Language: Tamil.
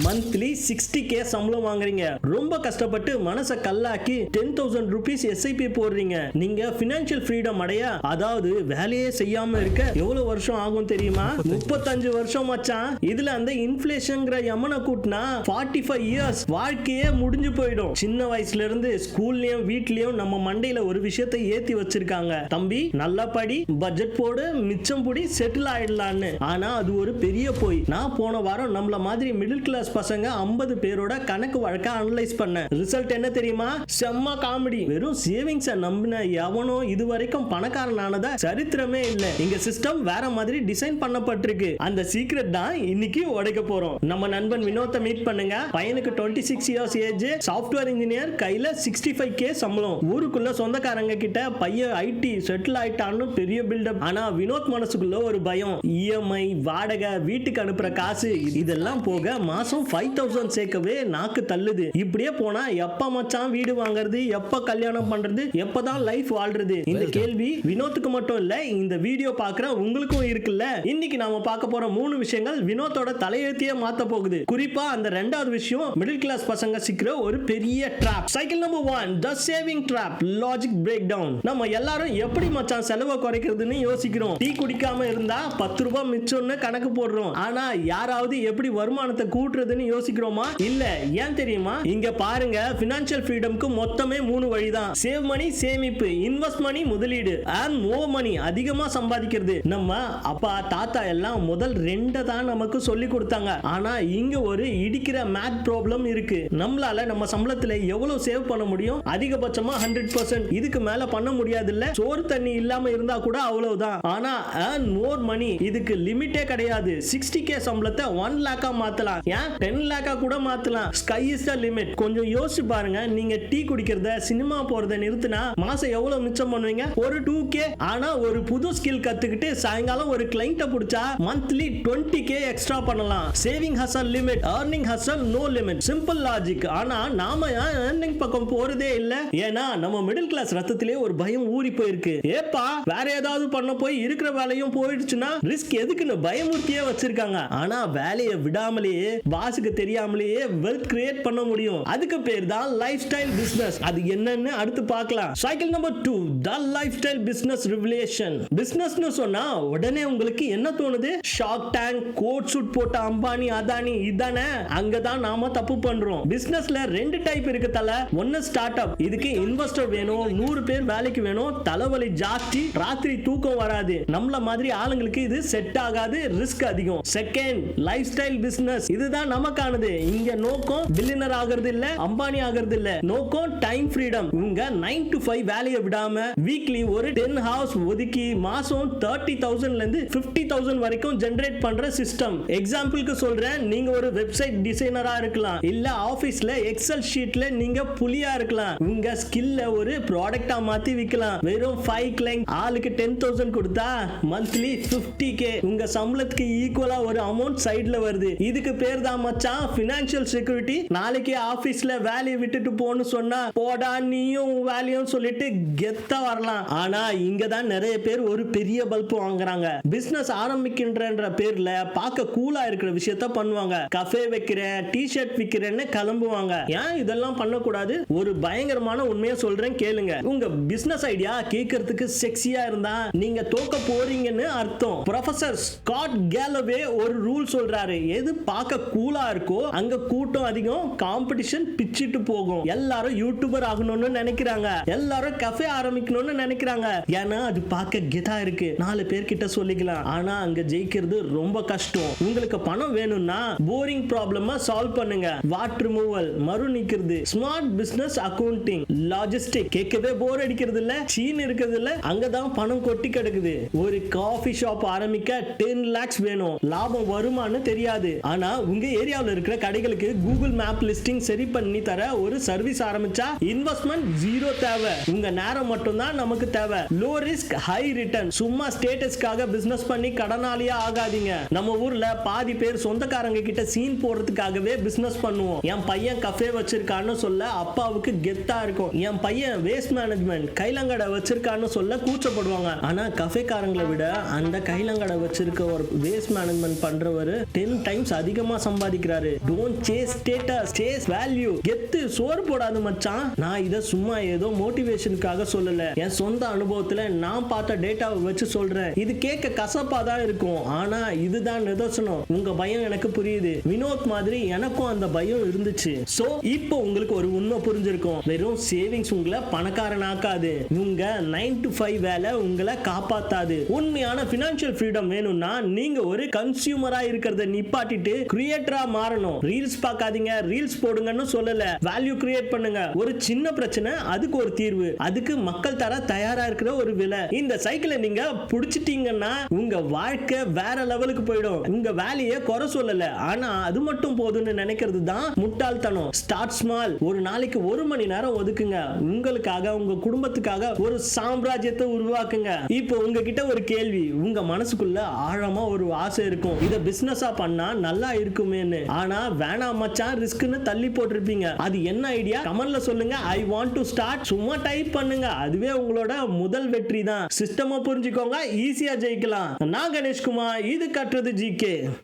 மந்த்லி சிக்ஸ்டி கே சம்பளம் வாங்குறீங்க. ரொம்ப கஷ்டப்பட்டு மனசை கல்லாக்கி டென் தௌசண்ட் ருபீஸ் எஸ்ஐபி போடுறீங்க. நீங்க பினான்சியல் ஃப்ரீடம் அடைய அதாவது வேலையே செய்யாம இருக்க எவ்வளவு வருஷம் ஆகும் தெரியுமா? முப்பத்தஞ்சு வருஷம் மச்சான். இதுல அந்த இன்ஃபிளேஷன்ங்கிற யமனை கூட்டினா ஃபார்ட்டி ஃபைவ் இயர்ஸ் வாழ்க்கையே முடிஞ்சு போயிடும். சின்ன வயசுல இருந்து ஸ்கூல்லயும் வீட்லயும் நம்ம மண்டையில ஒரு விஷயத்தை ஏத்தி வச்சிருக்காங்க. தம்பி நல்லா படி பட்ஜெட் போடு மிச்சம் புடி செட்டில் ஆயிடலான்னு. ஆனா அது ஒரு பெரிய போய். நான் போன வாரம் நம்மள மாதிரி மிடில் கிளாஸ் பசங்க 50 பேரோட கணக்கு வழக்க அனலைஸ் பண்ண. ரிசல்ட் என்ன தெரியுமா? செம்ம காமெடி வெறும் சேவிங்ஸ் நம்பின எவனோ இது வரைக்கும் பணக்காரனானதா சரித்திரமே இல்ல. இங்க சிஸ்டம் வேற மாதிரி டிசைன் பண்ணப்பட்டிருக்கு. அந்த சீக்ரெட் தான் இன்னைக்கு உடைக்க போறோம். நம்ம நண்பன் வினோத்தை மீட் பண்ணுங்க. பையனுக்கு twenty six years age software engineer கையில சிக்ஸ்டி ஃபைவ் கே சம்பளம். ஊருக்குள்ள சொந்தக்காரங்க கிட்ட பையன் ஐடி செட்டில் ஆயிட்டான்னு பெரிய பில்டப் ஆனா வினோத் மனசுக்குள்ள ஒரு பயம். இஎம்ஐ வாடகை வீட்டுக்கு அனுப்புற காசு இதெல்லாம் போக மாசம் ஃபைவ் தௌசண்ட் சேர்க்கவே நாக்கு தள்ளுது. இப்படியே போனா எப்ப மச்சான் வீடு வாங்குறது எப்ப கல்யாணம் பண்றது எப்பதான் லைஃப் வாழ்றது? இந்த கேள்வி வினோத்துக்கு மட்டும் இல்ல இந்த வீடியோ பாக்குற உங்களுக்கும் இருக்குல்ல. இன்னைக்கு நாம பார்க்க போற மூணு விஷயங்கள் வினோத்தோட தலையெழுத்தையே மாத்த போகுது. குறிப்பா அந்த ரெண்டாவது விஷயம் மிடில் கிளாஸ் பசங்க சிக்கிற ஒரு பெரிய trap cycle number one the saving trap logic break down நம்ம எல்லாரும் எப்படி மச்சான் செலவை குறைக்கிறதுன்னு யோசிக்கிறோம். டீ குடிக்காம இருந்தா பத்து ரூபாய் மிச்சம்னு கணக்கு போடுறோம். ஆனா யாராவது எப்படி வருமானத்தை கூட்டுறதுன்னு யோசிக்கிறோமா? இல்ல ஏன் தெரியுமா? இங்க பாருங்க பினான்சியல் ஃப்ரீடம்க்கு மொத்தமே மூணு வழிதான். சேவ் மணி சேமிப்பு இன்வெஸ்ட் மணி முதலீடு. அண்ட் மோ மணி அதிகமா சம்பாதிக்கிறது. நம்ம அப்பா தாத்தா எல்லாம் முதல் ரெண்டை தான் நமக்கு சொல்லி கொடுத்தாங்க. ஆனா இங்க ஒரு இடிக்கிற மேத் ப்ராப்ளம் இருக்கு. நம்மளால நம்ம சம்பளத்துல எவ்வளவு சேவ் பண்ண முடியும்? அதிகபட்சமா ஹண்ட்ரட் பர்சன்ட் இதுக்கு மேல பண்ண முடியாது இல்ல சோறு தண்ணி இல்லாம இருந்தா கூட அவ்வளவுதான். ஆனா earn மோர் மணி இதுக்கு லிமிட்டே கிடையாது. சிக்ஸ்டி கே சம்பளத்தை ஒன் லேக்கா மாத்தலாம். ஏன்? டென் லேக்கா கூட மாத்தலாம். ஸ்கை இஸ் த லிமிட் கொஞ்சம் யோசிச்சு பாருங்க. நீங்க டீ குடிக்கிறத சினிமா போறத நிறுத்தினா மாசம் எவ்வளவு மிச்சம் பண்ணுவீங்க? ஒரு டூ கே ஆனா ஒரு புது ஸ்கில் கத்துக்கிட்டு சாயங்காலம் ஒரு கிளைண்ட்டை பிடிச்சா மந்த்லி டுவெண்ட்டி கே எக்ஸ்ட்ரா பண்ணலாம். Saving hassle limit earning hassle no limit simple logic ஆனா நாம ஏன் ஏர்னிங் பக்கம் போறதே இல்ல? ஏன்னா நம்ம மிடில் கிளாஸ் ரத்தத்திலே ஒரு பயம் ஊறி போயிருக்கு. ஏப்பா வேற ஏதாவது பண்ண போய் இருக்கிற வேலையும் போயிடுச்சுன்னா ரிஸ்க் எதுக்குன்னு பயம் பயமுறுத்தியே வச்சிருக்காங்க. ஆனா வேலையை விடாமலேயே பாஸுக்கு தெரியாமலேயே வெல்த் கிரியேட் பண்ண முடியும். அதுக்கு பேர் தான் லைஃப் ஸ்டைல் பிசினஸ் அது என்னன்னு அடுத்து பார்க்கலாம். Cycle number two the lifestyle business revelation பிசினஸ்னு சொன்னா உடனே உங்களுக்கு என்ன தோணுது? ஷார்க் டேங்க் கோட் சூட் போட்ட அம்பானி அதானி இதானே? அங்கதான் நாம தப்பு பண்றோம். பிசினஸ்ல ரெண்டு டைப் இருக்கு தல. ஒன்னு ஸ்டார்ட் அப் இதுக்கு இன்வெஸ்டர் வேணும் நூறு பேர் வேலைக்கு வேணும் தலைவலி ஜாஸ்தி ராத்திரி தூக்கம் வராது. நம்மள மாதிரி ஆளுங்களுக்கு இது செட் ஆகாது ரிஸ்க் அதிகம். செகண்ட் லைஃப் ஸ்டைல் பிசினஸ் இதுதான் நமக்கானது. இங்க நோக்கம் பில்லினர் ஆகிறது இல்ல அம்பானி ஆகிறது இல்ல நோக்கம் டைம் ஃப்ரீடம் இவங்க நைன் டு ஃபைவ் வேலையை விடாம வீக்லி ஒரு டென் ஹவர்ஸ் ஒதுக்கி மாசம் தேர்ட்டி தௌசண்ட்ல இருந்து பிப்டி தௌசண்ட் வரைக்கும் ஜென்ரேட் பண்ற சிஸ்டம் எக்ஸாம்பிளுக்கு சொல்றேன். நீங்க ஒரு வெப்சைட் டிசைனரா இருக்கலாம். இல்ல ஆபீஸ்ல எக்ஸல் ஷீட்ல நீங்க புலியா இருக்கலாம். உங்க ஸ்கில்ல ஒரு ப்ராடக்டா மாத்தி விற்கலாம் வெறும் ஃபைவ் கிளைங் ஆளுக்கு டென் தௌசண்ட் கொடுத்தா மந்த்லி பிப்டி கே உங்க சம்பளத்துக்கு ஈக்குவலா ஒரு அமௌண்ட் சைட்ல வருது. இதுக்கு பேர் தான் மச்சான் பினான்சியல் செக்யூரிட்டி நாளைக்கே ஆபீஸ்ல வேலையை விட்டுட்டு போன்னு சொன்னா போடா நீயும் வேலையும் சொல்லிட்டு கெத்தா வரலாம். ஆனா இங்க தான் நிறைய பேர் ஒரு பெரிய பல்ப் வாங்குறாங்க. பிசினஸ் ஆரம்பிக்கின்றன்ற பேர்ல பார்க்க கூலா இருக்கிற விஷயத்த பண்ணுவாங்க. கஃபே வைக்கிறேன் டி ஷர்ட் விற்கிறேன்னு கிளம்புவாங்க. ஏன் இதெல்லாம் பண்ணக்கூடாது? ஒரு பயங்கரமான உண்மையை சொல்றேன் கேளுங்க. உங்க பிசினஸ் ஐடியா கேட்கறதுக்கு செக்ஸியா இருந்தா நீங்க தோக்க போறீங்கன்னு அர்த்தம். ப்ரொஃபசர் ஸ்காட் கேலவே ஒரு ரூல் சொல்றாரு. எது பார்க்க கூலா இருக்கோ அங்க கூட்டம் அதிகம் காம்படிஷன் பிச்சிட்டு போகும். எல்லாரும் யூடியூபர் ஆகணும்னு நினைக்கிறாங்க. எல்லாரும் கஃபே ஆரம்பிக்கணும்னு நினைக்கிறாங்க. ஏன்னா அது பார்க்க கெதா இருக்கு. நாலு பேர்கிட்ட சொல்லிக்கலாம். ஆனா அங்க ஜெயிக்கிறது ரொம்ப கஷ்டம். உங்களுக்கு பணம் வேணும்னா போரிங் ப்ராப்ளமா சால்வ் பண்ணுங்க. வாட் ரிமூவல் மறு நிக்கிறது. ஸ்மார்ட் பிசினஸ் அக்கவுண்டிங் லாஜிஸ்டிக் கேட்கவே போர் அடிக்கிறது இல்ல சீன் இருக்கிறது இல்ல அங்கதான் பணம் கொட்டி கிடக்குது. ஒரு காஃபி ஷாப் ஆரம்பிக்க டென் லேக்ஸ் வேணும். லாபம் வருமான்னு தெரியாது. ஆனா உங்க ஏரியாவில் இருக்கிற கடைகளுக்கு கூகுள் மேப் லிஸ்டிங் சரி பண்ணி தர ஒரு சர்வீஸ் ஆரம்பிச்சா இன்வெஸ்ட்மெண்ட் ஜீரோ தேவை. உங்க நேரம் மட்டும்தான் நமக்கு தேவை. Low risk high return. சும்மா ஸ்டேட்டஸ்க்காக பிசினஸ் பண்ணி கடனாளியா ஆகாதீங்க. நம்ம ஊர்ல பாதி பேர் சொந்தக்காரங்க கிட்ட சீன் போடுறதுக்காகவே பிசினஸ் பண்ணுவோம். என் பையன் கஃபே வச்சிருக்கான்னு சொல்ல அப்பாவுக்கு கெத்தா இருக்கும். என் பையன் வேஸ்ட் மேனேஜ்மெண்ட் கைலங்கடை வச்சிருக்கான்னு சொல்ல கூச்சப்படுவாங்க. ஆனா கஃபேக்காரங்களை விட அந்த கைலங்கடை வச்சிருக்க ஒரு வேஸ்ட் மேனேஜ்மெண்ட் பண்றவர் டென் டைம்ஸ் அதிகமா சம்பாதிக்கிறாரு. Don't chase status chase value கெத்து சோறு போடாது மச்சான். நான் இதை சும்மா ஏதோ மோட்டிவேஷனுக்காக சொல்லல. என் சொந்த அனுபவத்துல நான் பார்த்த டேட்டாவை வச்சு சொல்றேன். இது கேட்க கசப்பா தான் இருக்கும். ஆனா இதுதான் நிதர்சனம். உங்க பயம் எனக்கு புரியுது. வினோத் மாதிரி எனக்கும் அந்த பயம் இருந்துச்சு. சோ இப்போ உங்களுக்கு ஒரு உண்மை புரிஞ்சிருக்கும். வெறும் சேவிங்ஸ் உங்களை பணக்காரனாக்காது உங்க நைன் டு ஃபைவ் வேலை உங்களை காப்பாத்தாது. உண்மையான பினான்சியல் ஃப்ரீடம் வேணும்னா நீங்க ஒரு கன்சியூமரா இருக்கிறத நிப்பாட்டிட்டு கிரியேட்டரா மாறணும். ரீல்ஸ் பார்க்காதீங்க ரீல்ஸ் போடுங்கன்னு சொல்லல. வேல்யூ கிரியேட் பண்ணுங்க. ஒரு சின்ன பிரச்சனை அதுக்கு ஒரு தீர்வு. அதுக்கு மக்கள் தர தயாரா இருக்கிற ஒரு விலை. இந்த சைக்கிளை நீங்க புடிச்சிட்டீங்கன்னா உங்க வாழ்க்கை வேற லெவலுக்கு போயிடும். உங்க வேலையை குறை சொல்லல. ஆனா அது மட்டும் போதும்னு நினைக்கிறது தான் முட்டாள்தனம். ஸ்டார்ட் ஸ்மால் ஒரு நாளைக்கு ஒரு மணி நேரம் ஒதுக்குங்க. உங்களுக்காக உங்க குடும்பத்துக்காக ஒரு சாம்ராஜ்யத்தை உருவாக்குங்க. இப்போ உங்ககிட்ட ஒரு கேள்வி. உங்க மனசுக்குள்ள ஆழமா ஒரு ஆசை இருக்கும். இதை பிசினஸா பண்ணா நல்லா இருக்குமேன்னு. ஆனா வேணாம் மச்சான் ரிஸ்க்னு தள்ளி போட்டிருப்பீங்க. அது என்ன ஐடியா கமெண்ட்ல சொல்லுங்க. ஐ வாண்ட் டு ஸ்டார்ட் சும்மா டைப் பண்ணுங்க. அதுவே உங்களோட முதல் வெற்றி தான் சிஸ்டமா புரிஞ்சுக்கோங்க. ஈஸியா ஜெயிக்கலாம். நான் கணேஷ்குமார். இது கட்டுறது ஜிகே